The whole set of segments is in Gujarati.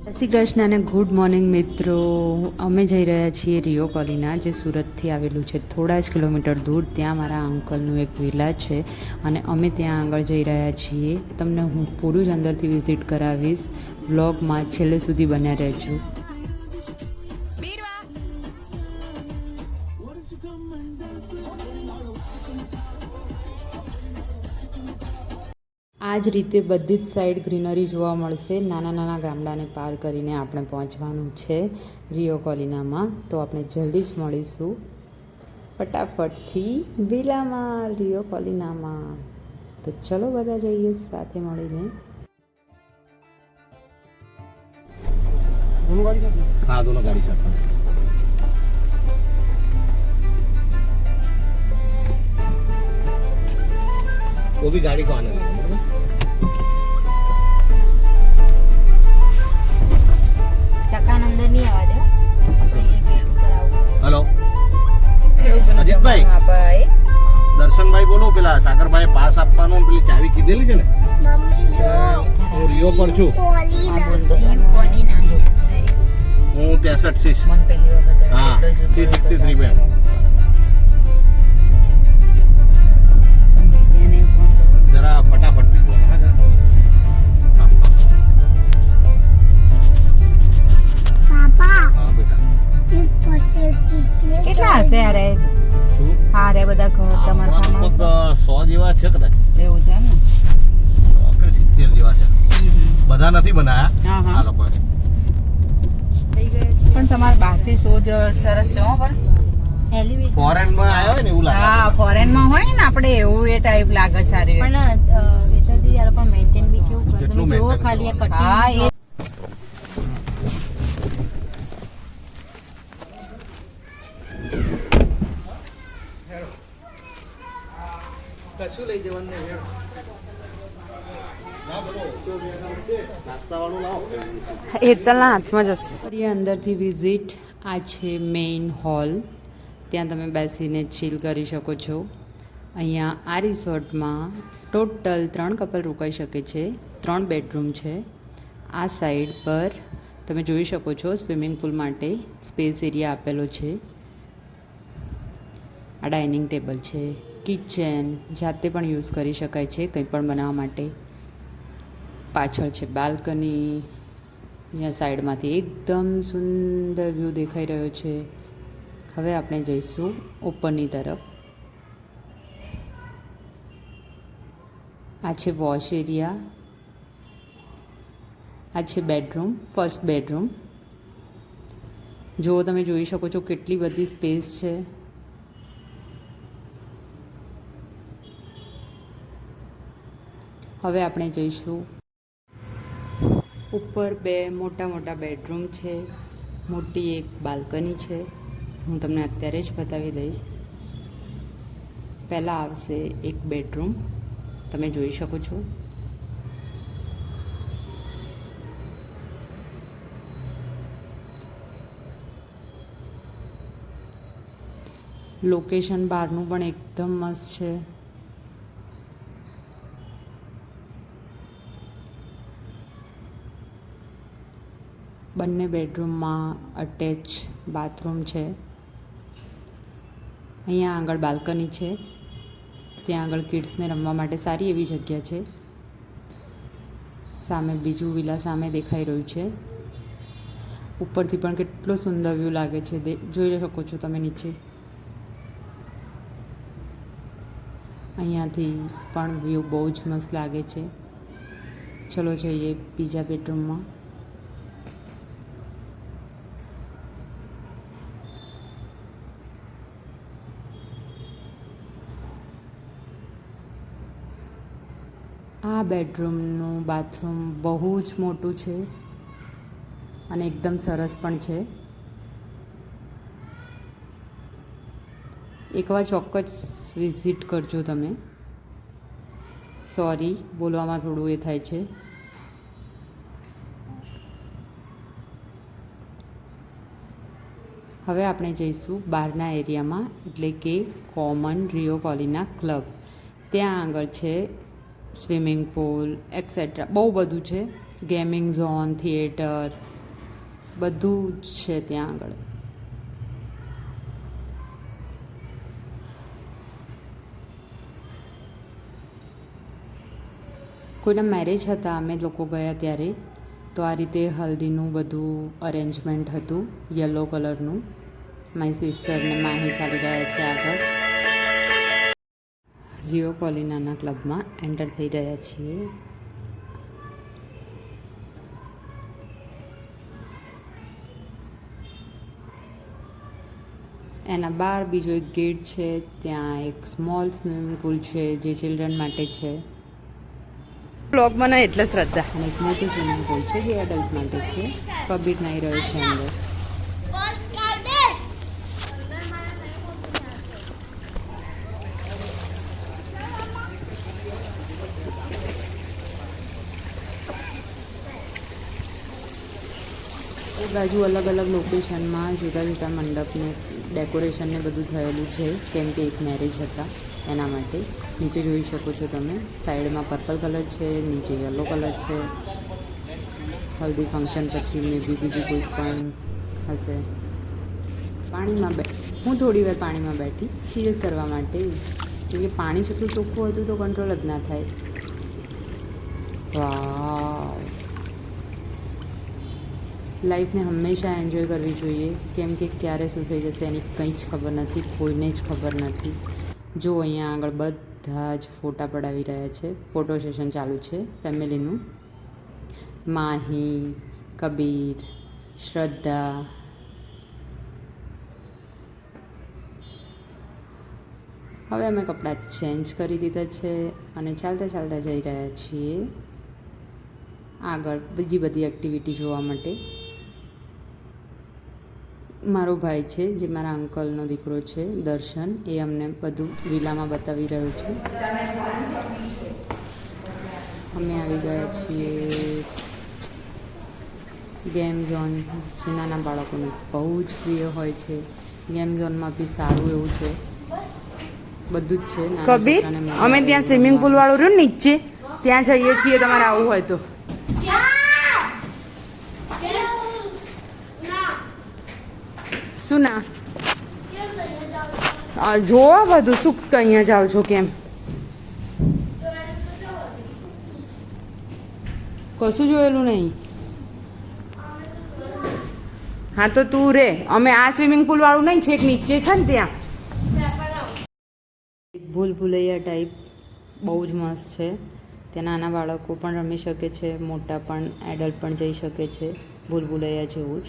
જય શ્રી કૃષ્ણ અને ગુડ મોર્નિંગ મિત્રો. અમે જઈ રહ્યા છીએ રિયો કોલીના, જે સુરતથી આવેલું છે. થોડા જ કિલોમીટર દૂર ત્યાં મારા અંકલનું એક વિલા છે અને અમે ત્યાં આગળ જઈ રહ્યા છીએ. તમને હું પૂરું જ અંદરથી વિઝિટ કરાવીશ. બ્લોગમાં છેલ્લે સુધી બન્યા રહેજો. આ જ રીતે બધી જ સાઈડ ગ્રીનરી જોવા મળશે નાના નાના ગામડાને પાર કરીને આપણે પહોંચવાનું છે રિયો કોલિનામાં તો આપણે જલ્દી જ મળીશું ફટાફટથી વિલામાં રિયો કોલિનામાં તો ચલો બધા જઈએ સાથે મળીને हाँ दोनों गाड़ी चलता वो भी गाड़ी को आने देना બોલો સાગરભાઈ પાસ આપવાનો પેલી ચાવી કીધેલી છે ને? હું રિયો પર છું. હું ત્રેસઠ સીસ. હા સી સિક્સટી થ્રી તો? જરા ફટાફટ ચીઝને કેટલા હશે યાર હા રે બધા ઘર તમારા લગભગ સો જેવા છે કદાચ. એવું છે ને? સો કે સિત્તેર જેવા છે. બધા નથી બનાયા. આ હા પણ તમારા બહારથી શો જ સરસ છે હો પણ. ફોરેનમાં આવ્યો હોય ને એવું લાગે હા ફોરેન હોય ને આપણે એવું એ ટાઈપ લાગે છે. પણ વેતરથી આ લોકો મેન્ટેન બી કેવું કરે તમે ખાલી આ કરવાનું? હા એ નાસ્તા લઈ જવાનું હેતલના હાથમાં જ હશે. કરીએ અંદરથી વિઝિટ આ છે મેઇન હોલ ત્યાં તમે બેસીને ચીલ કરી શકો છો. અહીંયા આ રિસોર્ટમાં ટોટલ ત્રણ કપલ રોકાઈ શકે છે. ત્રણ બેડરૂમ છે. આ સાઈડ પર તમે જોઈ શકો છો સ્વિમિંગ પુલ માટે સ્પેસ એરિયા આપેલો છે. આ ડાઇનિંગ ટેબલ છે. કિચન જાતે પણ યુઝ કરી શકાય છે કંઈ પણ બનાવવા માટે. પાછળ છે બાલ્કની, જ્યાં સાઈડમાંથી એકદમ સુંદર વ્યૂ દેખાઈ રહ્યો છે. હવે આપણે જઈશું ઉપરની તરફ. આ છે વોશ એરિયા. આ છે બેડરૂમ, ફર્સ્ટ બેડરૂમ. જો તમે જોઈ શકો છો કેટલી બધી સ્પેસ છે. હવે આપણે જઈશું. ઉપર બે મોટા મોટા બેડરૂમ છે. મોટી એક બાલ્કની છે. હું તમને અત્યારે જ બતાવી દઈશ. પહેલાં આવશે એક બેડરૂમ. તમે જોઈ શકો છો. લોકેશન બહારનું પણ એકદમ મસ્ત છે. બંને બેડરૂમમાં અટેચ બાથરૂમ છે. અહીંયા આગળ બાલ્કની છે. ત્યાં આગળ કિડ્સને રમવા માટે સારી એવી જગ્યા છે. સામે બીજું વિલા સામે દેખાઈ રહ્યું છે. ઉપરથી પણ કેટલો સુંદર વ્યૂ લાગે છે. જોઈ શકો છો તમે નીચે. અહીંયાથી પણ વ્યૂ બહુ જ મસ્ત લાગે છે. ચલો જઈએ બીજા બેડરૂમમાં. આ બેડરૂમનું બાથરૂમ બહુ જ મોટું છે અને એકદમ સરસ પણ છે. એકવાર ચોક્કસ વિઝિટ કરજો તમે. સોરી, બોલવામાં થોડું એ થાય છે. હવે આપણે જઈશું બહારના એરિયામાં, એટલે કે કોમન રિયો કોલીના ક્લબ. ત્યાં આગળ છે સ્વિમિંગ પુલ એક્સેટ્રા બહુ બધું છે. ગેમિંગ ઝોન થિયેટર બધું જ છે ત્યાં આગળ. કોઈના મેરેજ હતા, અમે લોકો ગયા ત્યારે, તો આ રીતે હલ્દીનું બધું અરેન્જમેન્ટ હતું યલો કલરનું મારી સિસ્ટર ને માહી ચાલી રહ્યા છે આગળ. રિયો કોલિનાના ક્લબમાં એન્ટર થઈ રહ્યા છીએ. એના બહાર બીજો એક ગેટ છે ત્યાં એક સ્મોલ સ્વિમિંગ પુલ છે જે ચિલ્ડ્રન માટે છે. બ્લોકમાં ના એટલે શ્રદ્ધા. અને એક મોટી સ્વિમિંગ પુલ છે જે એડલ્ટ માટે છે. કબીર નાઈ રહ્યો છે અંદર. બાજુ અલગ અલગ લોકેશનમાં જુદા જુદા મંડપને ડેકોરેશન ને બધું થયેલું છે, કેમ કે એક મેરેજ હતા, એના માટે. નીચે જોઈ શકો છો તમે, સાઈડમાં પર્પલ કલર છે, નીચે યલો કલર છે. હલ્દી ફંક્શન પછી મે બી બીજી કોઈ પણ હશે. પાણીમાં બે, હું થોડી વાર પાણીમાં બેઠી શીલ કરવા માટે. કેમ કે પાણી જેટલું ચોખ્ખું હતું તો કંટ્રોલ જ ના થાય. વાવ લાઈફને હંમેશા એન્જોય કરવી જોઈએ. કેમ કે ક્યારે શું થઈ જશે એની કંઈ જ ખબર નથી, કોઈને જ ખબર નથી. જો અહીંયા આગળ બધા જ ફોટા પડાવી રહ્યા છે, ફોટો સેશન ચાલુ છે ફેમિલીનું. માહી, કબીર, શ્રદ્ધા. હવે અમે કપડાં ચેન્જ કરી દીધા છે અને ચાલતા ચાલતા જઈ રહ્યા છીએ આગળ બીજી બધી એક્ટિવિટી જોવા માટે. મારો ભાઈ છે જે મારા અંકલનો દીકરો છે દર્શન. એ અમને બધું વિલામાં બતાવી રહ્યો છે. અમે આવી ગયા છીએ ગેમ ઝોન જે નાના બાળકોને બહુ જ પ્રિય હોય છે. ગેમ ઝોનમાં બી સારું એવું છે. બધું જ છે. કબીર અમે ત્યાં સ્વિમિંગ પુલ વાળું રહ્યું નીચે ત્યાં જઈએ છીએ તમારે આવવું હોય તો. શું ના? જોવો બધું, શું અહીંયા જાઓ છો કેમ? કશું જોયેલું નહીં. હા, તો તું રે. અમે આ સ્વિમિંગ પુલ વાળું નહીં, છેક નીચે છે ને ત્યાં. ભૂલ ભૂલૈયા ટાઈપ બહુ જ મસ્ત છે. ત્યાં નાના બાળકો પણ રમી શકે છે, મોટા પણ એડલ્ટ પણ જઈ શકે છે, ભૂલ ભૂલૈયા જેવું જ.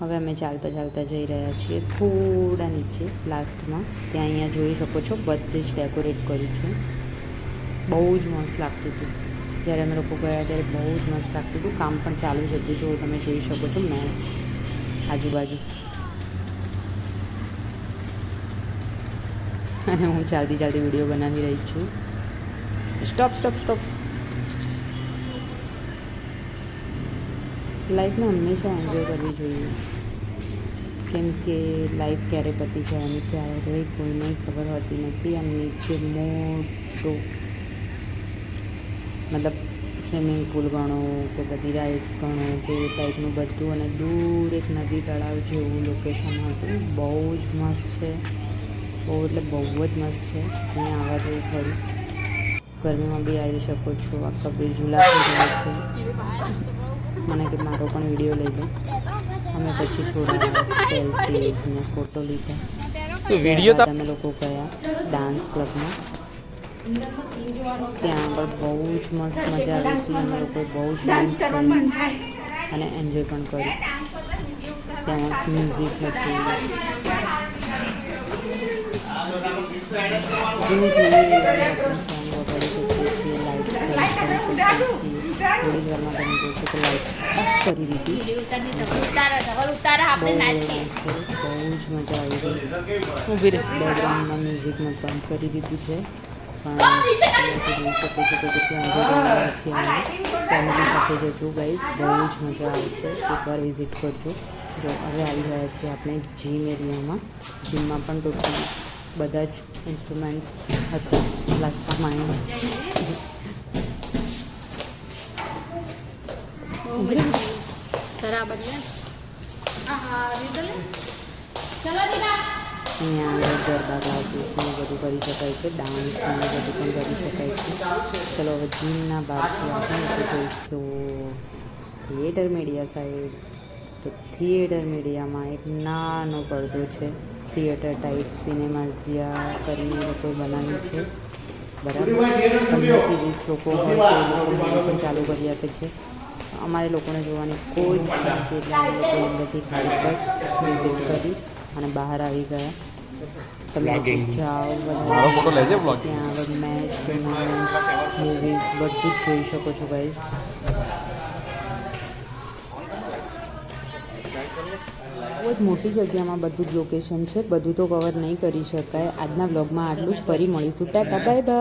હવે અમે ચાલતા ચાલતા જઈ રહ્યા છીએ થોડા નીચે, લાસ્ટમાં. ત્યાં અહીંયા જોઈ શકો છો, બધી જ ડેકોરેટ કર્યું છે. બહુ જ મસ્ત લાગતું હતું. જ્યારે અમે લોકો ગયા ત્યારે બહુ જ મસ્ત લાગતું હતું. કામ પણ ચાલુ જ હતું. જો તમે જોઈ શકો છો, મેસ આજુબાજુ. અને હું ચાલતી ચાલતી વીડિયો બનાવી રહી છું. Stop stop stop. લાઈફને હંમેશા એન્જોય કરવી જોઈએ. કેમ કે લાઈફ ક્યારે પતી જાય અને ક્યારે કોઈને ખબર હોતી નથી. અને નીચે મોટો મતલબ સ્વિમિંગ પુલ ગણો કે બધી રાઇડ્સ ગણો કે એ ટાઈપનું બધું અને દૂર એક નદી તળાવ જેવું લોકેશન હતું, બહુ જ મસ્ત છે. બહુ એટલે બહુ જ મસ્ત છે. અહીંયા આવવા જેવું ખરું. ગરમીમાં બી આવી શકો છો. આ કબીર ઝુલા છે. મને કે મારો પણ વીડિયો લઈ લો. અમે પછી થોડા સેલ્ફીઝ ને ફોટો લીધા. ત્યારબાદ અમે લોકો ગયા ડાન્સ ક્લબમાં ત્યાં આગળ બહુ જ મસ્ત મજા આવી. હતી અમે લોકો બહુ જ ડાન્સ કર્યું અને એન્જોય પણ કર્યું. ત્યાં મ્યુઝિક હતું. જેવું જોઈએ એવું આપણે સોંગ વગાડી શકીએ છીએ લાઇટ કરી શકીએ છીએ થોડી વારમાં તમે જોશો કે લાઈટ ઓફ કરી દીધી બહુ જ મજા આવી ગઈ બેકગ્રાઉન્ડમાં મ્યુઝિકમાં બંધ કરી દીધું છે પણ છો ફેમિલી સાથે જજો ગાઈઝ બહુ જ મજા આવશે એકવાર વિઝિટ કરજો જો હવે આવી રહ્યા છીએ આપણે જીમ એરિયામાં જીમમાં પણ ટોટલ બધા જ ઇન્સ્ટ્રુમેન્ટ્સ હતા લાગતા માઇન્ડ અહીંયા ગરબા ક્લાસીસ બધું કરી શકાય છે ડાન્સ ને બધું કરી શકાય છે ચલો હવે જીમના બહારથી આપણે જઈશું થિયેટર મીડિયા સાઈડ તો થિયેટર મીડિયામાં એક નાનો પડદો છે. થિયેટર ટાઈપ સિનેમાઝિયા કરીને લોકો બનાવ્યું છે. બરાબર? પંદરથી વીસ લોકો ચાલુ કરી આપે છે. અમારે લોકોને જોવાની કોઈ નથી બસ વિઝિટ કરી અને બહાર આવી ગયા. જાઓ બધા ત્યાં આગળ મેચ ટુર્નામેન્ટ મૂવીઝ બધું જ જોઈ શકો છો ગાઈઝ બહુ જ મોટી જગ્યામાં બધું જ લોકેશન છે બધું તો કવર નહીં કરી શકાય. આજના બ્લોગમાં આટલું જ. ફરી મળીશું. Tata bye bye